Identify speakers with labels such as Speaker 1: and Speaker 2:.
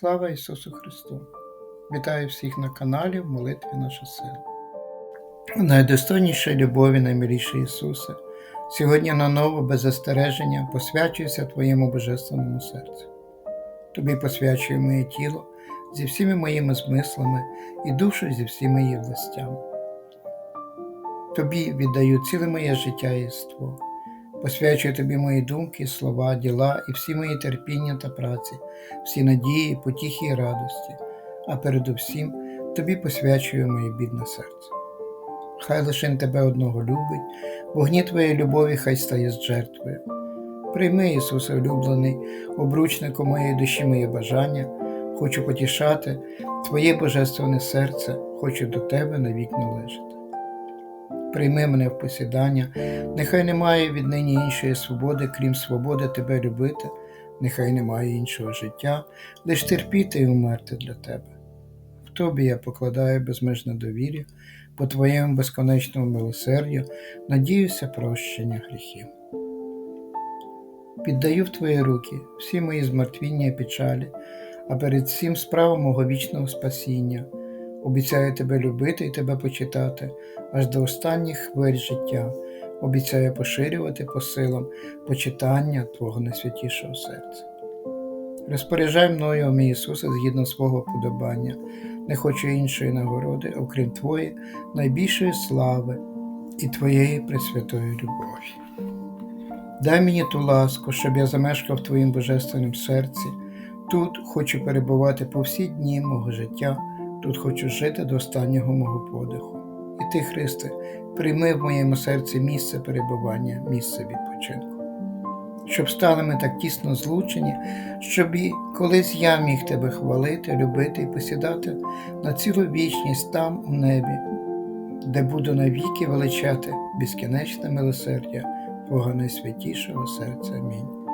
Speaker 1: Слава Ісусу Христу! Вітаю всіх на каналі в молитві наша сила. Найдостойнішій любові, наймиліший Ісусе, сьогодні наново без застереження посвячуюся Твоєму Божественному серцю. Тобі посвячую моє тіло зі всіми моїми змислами і душу зі всіми її властями. Тобі віддаю ціле моє життя і єство. Посвячую тобі мої думки, слова, діла і всі мої терпіння та праці, всі надії, потіхи і радості, а передусім тобі посвячую моє бідне серце. Хай лишень тебе одного любить, вогні твоєї любові хай стає з жертвою. Прийми, Ісусе улюблений, обручником моєї душі моє бажання, хочу потішати Твоє божественне серце, хочу до Тебе навік належати. Прийми мене в посідання, нехай немає віднині іншої свободи, крім свободи Тебе любити, нехай немає іншого життя, лиш терпіти і умерти для Тебе. В Тобі я покладаю безмежне довір'я, по Твоєму безконечному милосердю надіюся прощення гріхів. Піддаю в Твої руки всі мої змартвіння і печалі, а перед всім справа мого вічного спасіння. Обіцяю тебе любити і тебе почитати аж до останніх хвиль життя. Обіцяю поширювати по силам почитання Твого найсвятішого серця. Розпоряджай мною, мій Ісусе, згідно свого подобання, не хочу іншої нагороди, окрім Твоєї найбільшої слави і Твоєї пресвятої любові. Дай мені ту ласку, щоб я замешкав Твоїм божественним серці. Тут хочу перебувати по всі дні мого життя, тут хочу жити до останнього мого подиху. І ти, Христе, прийми в моєму серці місце перебування, місце відпочинку. Щоб стали ми так тісно злучені, щоб і колись я міг тебе хвалити, любити і посідати на цілу вічність там, у небі, де буду навіки величати безкінечне милосердя Твого найсвятішого серця. Амінь.